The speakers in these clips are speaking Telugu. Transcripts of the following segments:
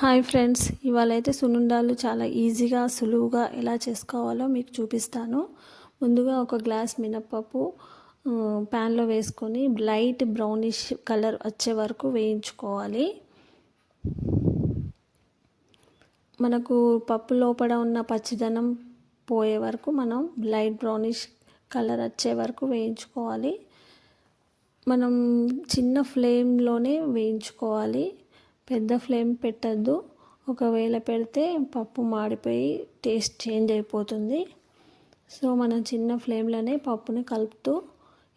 హాయ్ ఫ్రెండ్స్ ఇవాళ అయితే సున్నుండాలు చాలా ఈజీగా సులువుగా ఎలా చేసుకోవాలో మీకు చూపిస్తాను. ముందుగా ఒక గ్లాస్ మినప్పప్పు ప్యాన్లో వేసుకొని లైట్ బ్రౌనిష్ కలర్ వచ్చే వరకు వేయించుకోవాలి. మనకు పప్పు లోపల ఉన్న పచ్చిదనం పోయే వరకు మనం లైట్ బ్రౌనిష్ కలర్ వచ్చే వరకు వేయించుకోవాలి. మనం చిన్న ఫ్లేమ్లోనే వేయించుకోవాలి. పెద్ద ఫ్లేమ్ పెట్టద్దు. ఒకవేళ పెడితే పప్పు మాడిపోయి టేస్ట్ చేంజ్ అయిపోతుంది. సో మనం చిన్న ఫ్లేమ్లోనే పప్పుని కలుపుతూ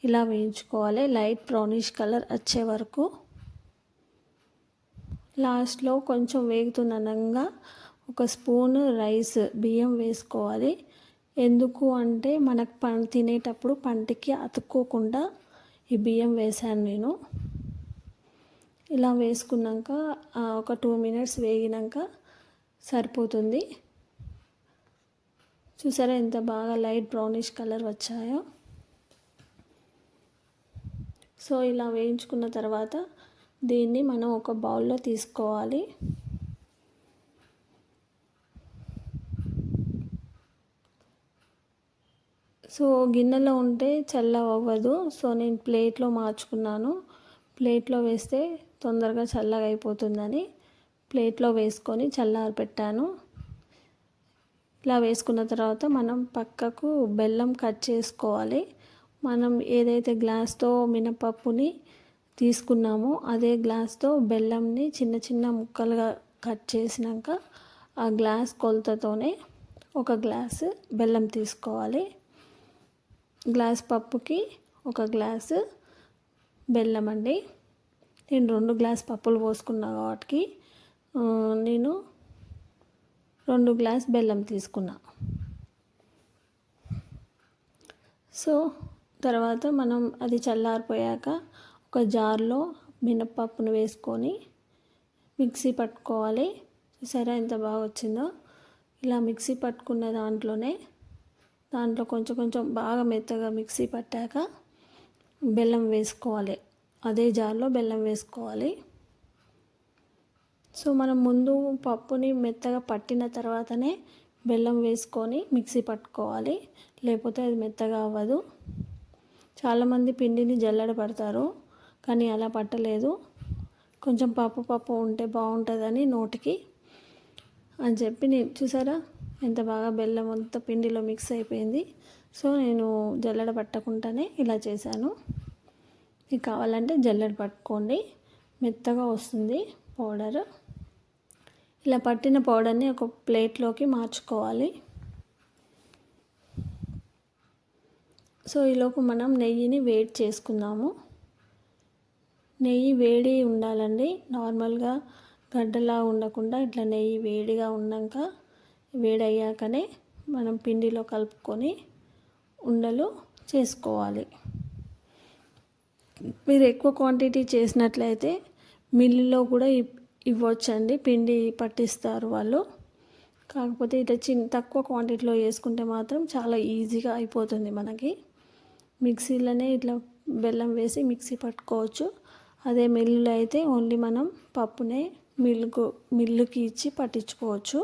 ఇలా వేయించుకోవాలి. లైట్ బ్రౌనిష్ కలర్ వచ్చే వరకు. లాస్ట్లో కొంచెం వేగుతున్నగా ఒక స్పూన్ రైస్ బియ్యం వేసుకోవాలి. ఎందుకు అంటే మనకు ప తినేటప్పుడు పంటికి అతుక్కోకుండా ఈ బియ్యం వేశాను నేను. ఇలా వేసుకున్నాక ఒక టూ మినిట్స్ వేగినాక సరిపోతుంది. చూసారా ఎంత బాగా లైట్ బ్రౌనిష్ కలర్ వచ్చాయో? సో ఇలా వేయించుకున్న తర్వాత దీన్ని మనం ఒక బౌల్లో తీసుకోవాలి. సో గిన్నెలో ఉంటే చల్ల అవ్వదు. సో నేను ప్లేట్లో మార్చుకున్నాను. ప్లేట్లో వేస్తే తొందరగా చల్లగా అయిపోతుందని ప్లేట్లో వేసుకొని చల్లారి పెట్టాను. ఇలా వేసుకున్న తర్వాత మనం పక్కకు బెల్లం కట్ చేసుకోవాలి. మనం ఏదైతే గ్లాస్తో మినపప్పుని తీసుకున్నామో అదే గ్లాస్తో బెల్లంని చిన్న చిన్న ముక్కలుగా కట్ చేసినాక ఆ గ్లాస్ కొలతతోనే ఒక గ్లాసు బెల్లం తీసుకోవాలి. గ్లాస్ పప్పుకి ఒక గ్లాసు బెల్లం అండి నేను రెండు గ్లాస్ పప్పులు పోసుకున్నా కాబట్టి నేను రెండు గ్లాస్ బెల్లం తీసుకున్నా. సో తర్వాత మనం అది చల్లారిపోయాక ఒక జార్లో మినప్పప్పును వేసుకొని మిక్సీ పట్టుకోవాలి. చూసారా ఎంత బాగా వచ్చిందో? ఇలా మిక్సీ పట్టుకున్న దాంట్లోనే దాంట్లో కొంచెం కొంచెం బాగా మెత్తగా మిక్సీ పట్టాక బెల్లం వేసుకోవాలి. అదే జార్లో బెల్లం వేసుకోవాలి. సో మనం ముందు పప్పుని మెత్తగా పట్టిన తర్వాతనే బెల్లం వేసుకొని మిక్సీ పట్టుకోవాలి. లేకపోతే అది మెత్తగా అవ్వదు. చాలామంది పిండిని జల్లడ పడతారు కానీ అలా పట్టలేదు. కొంచెం పప్పు పప్పు ఉంటే బాగుంటుందని నోటికి అని చెప్పి నేను చూసారా? ఎంత బాగా బెల్లం అంతా పిండిలో మిక్స్ అయిపోయింది. సో నేను జల్లెడ పట్టకుండానే ఇలా చేశాను. మీకు కావాలంటే జల్లెడ పట్టుకోండి. మెత్తగా వస్తుంది పౌడర్. ఇలా పట్టిన పౌడర్ని ఒక ప్లేట్లోకి మార్చుకోవాలి. సో ఈలోపు మనం నెయ్యిని వేడి చేసుకుందాము. నెయ్యి వేడి ఉండాలండి. నార్మల్గా గడ్డలా ఉండకుండా ఇట్లా నెయ్యి వేడిగా ఉన్నాక వేడయ్యాకనే మనం పిండిలో కలుపుకొని ఉండలు చేసుకోవాలి. మీరు ఎక్కువ క్వాంటిటీ చేసినట్లయితే మిల్లులో కూడా ఇవ్వచ్చండి. పిండి పట్టిస్తారు వాళ్ళు. కాకపోతే ఇట్లా చిన్న తక్కువ క్వాంటిటీలో వేసుకుంటే మాత్రం చాలా ఈజీగా అయిపోతుంది మనకి. మిక్సీలోనే ఇట్లా బెల్లం వేసి మిక్సీ పట్టుకోవచ్చు. అదే మిల్లులో అయితే ఓన్లీ మనం పప్పునే మిల్లుకు మిల్లుకి ఇచ్చి పట్టించుకోవచ్చు.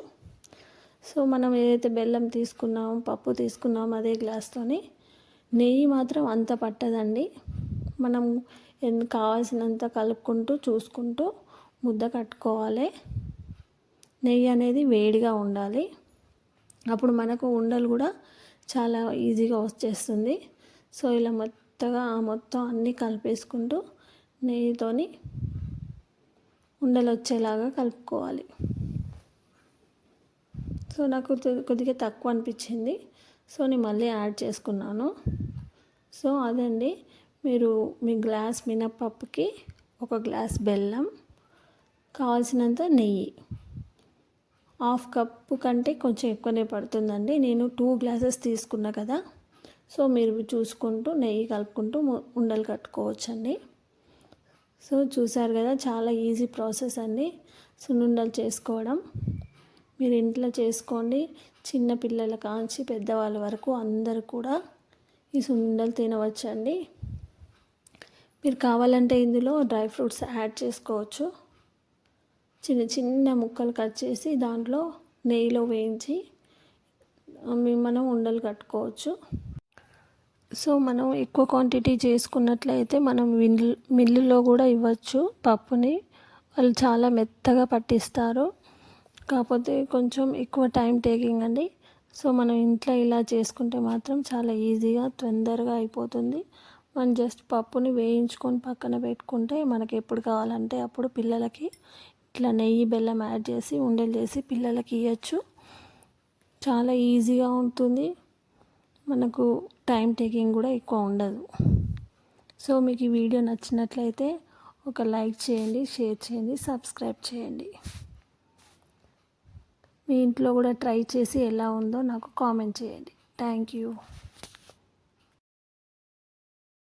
సో మనం ఏదైతే బెల్లం తీసుకున్నామో పప్పు తీసుకున్నామో అదే గ్లాస్తోని నెయ్యి మాత్రం అంత పట్టదండి. మనం కావాల్సినంత కలుపుకుంటూ చూసుకుంటూ ముద్ద కట్టుకోవాలి. నెయ్యి అనేది వేడిగా ఉండాలి. అప్పుడు మనకు ఉండలు కూడా చాలా ఈజీగా వచ్చేస్తుంది. సో ఇలా మొత్తగా మొత్తం అన్నీ కలిపేసుకుంటూ నెయ్యితోని ఉండలు వచ్చేలాగా కలుపుకోవాలి. సో నాకు కొద్దిగా తక్కువ అనిపించింది. సో నేను మళ్ళీ యాడ్ చేసుకున్నాను. సో అదండి. మీరు మీ గ్లాస్ మినప్పప్పుకి ఒక గ్లాస్ బెల్లం కావాల్సినంత నెయ్యి. హాఫ్ కప్పు కంటే కొంచెం ఎక్కువనే పడుతుందండి. నేను టూ గ్లాసెస్ తీసుకున్నా కదా. సో మీరు చూసుకుంటూ నెయ్యి కలుపుకుంటూ ఉండలు కట్టుకోవచ్చండి. సో చూసారు కదా చాలా ఈజీ ప్రాసెస్ అండి. సున్నుండలు చేసుకోవడం. మీరు ఇంట్లో చేసుకోండి. చిన్న పిల్లల కాంచి పెద్దవాళ్ళ వరకు అందరు కూడా ఈ సుండలు తినవచ్చండి. మీరు కావాలంటే ఇందులో డ్రై ఫ్రూట్స్ యాడ్ చేసుకోవచ్చు. చిన్న చిన్న ముక్కలు కట్ చేసి దాంట్లో నెయ్యిలో వేయించి మనం ఉండలు కట్టుకోవచ్చు. సో మనం ఎక్కువ క్వాంటిటీ చేసుకున్నట్లయితే మనం మిల్లు మిల్లులో కూడా ఇవ్వచ్చు పప్పుని. వాళ్ళు చాలా మెత్తగా పట్టిస్తారు. కాకపోతే కొంచెం ఎక్కువ టైం టేకింగ్ అండి. సో మనం ఇంట్లో ఇలా చేసుకుంటే మాత్రం చాలా ఈజీగా తొందరగా అయిపోతుంది. మనం జస్ట్ పప్పుని వేయించుకొని పక్కన పెట్టుకుంటే మనకి ఎప్పుడు కావాలంటే అప్పుడు పిల్లలకి ఇట్లా నెయ్యి బెల్లం యాడ్ చేసి ఉండలు చేసి పిల్లలకి ఇవ్వచ్చు చాలా ఈజీగా ఉంటుంది. మనకు టైం టేకింగ్ కూడా ఎక్కువ ఉండదు. సో మీకు ఈ వీడియో నచ్చినట్లయితే ఒక లైక్ చేయండి షేర్ చేయండి సబ్స్క్రైబ్ చేయండి. మీ ఇంట్లో కూడా ట్రై చేసి ఎలా ఉందో నాకు కామెంట్ చేయండి. Thank you.